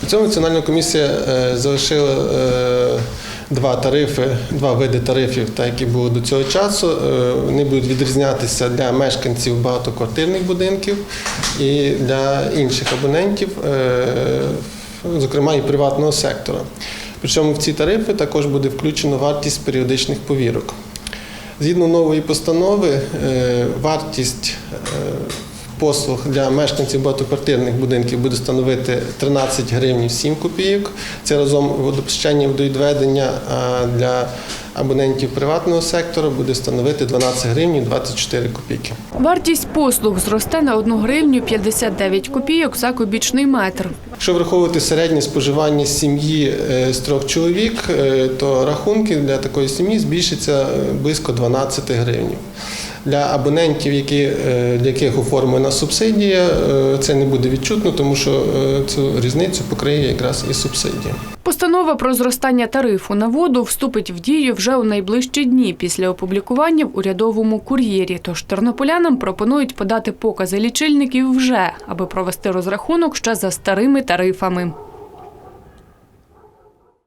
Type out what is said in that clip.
При цьому Національна комісія е, залишила е, два тарифи, два види тарифів, так які були до цього часу. Е, Вони будуть відрізнятися для мешканців багатоквартирних будинків і для інших абонентів, зокрема і приватного сектора. Причому в ці тарифи також буде включено вартість періодичних повірок. Згідно нової постанови, вартість послуг для мешканців багатоквартирних будинків буде становити 13 гривень 7 копійок. Це разом водопостачання водовідведення, для абонентів приватного сектору буде становити 12 гривень 24 копійки. Вартість послуг зросте на 1 гривню 59 копійок за кубічний метр. Якщо враховувати середнє споживання сім'ї е, з трьох чоловік, е, то рахунки для такої сім'ї збільшаться е, близько 12 гривень. Для абонентів, які, для яких оформлена субсидія, це не буде відчутно, тому що цю різницю покриє якраз і субсидія. Постанова про зростання тарифу на воду вступить в дію вже у найближчі дні після опублікування в урядовому кур'єрі. Тож тернополянам пропонують подати покази лічильників вже, аби провести розрахунок ще за старими тарифами.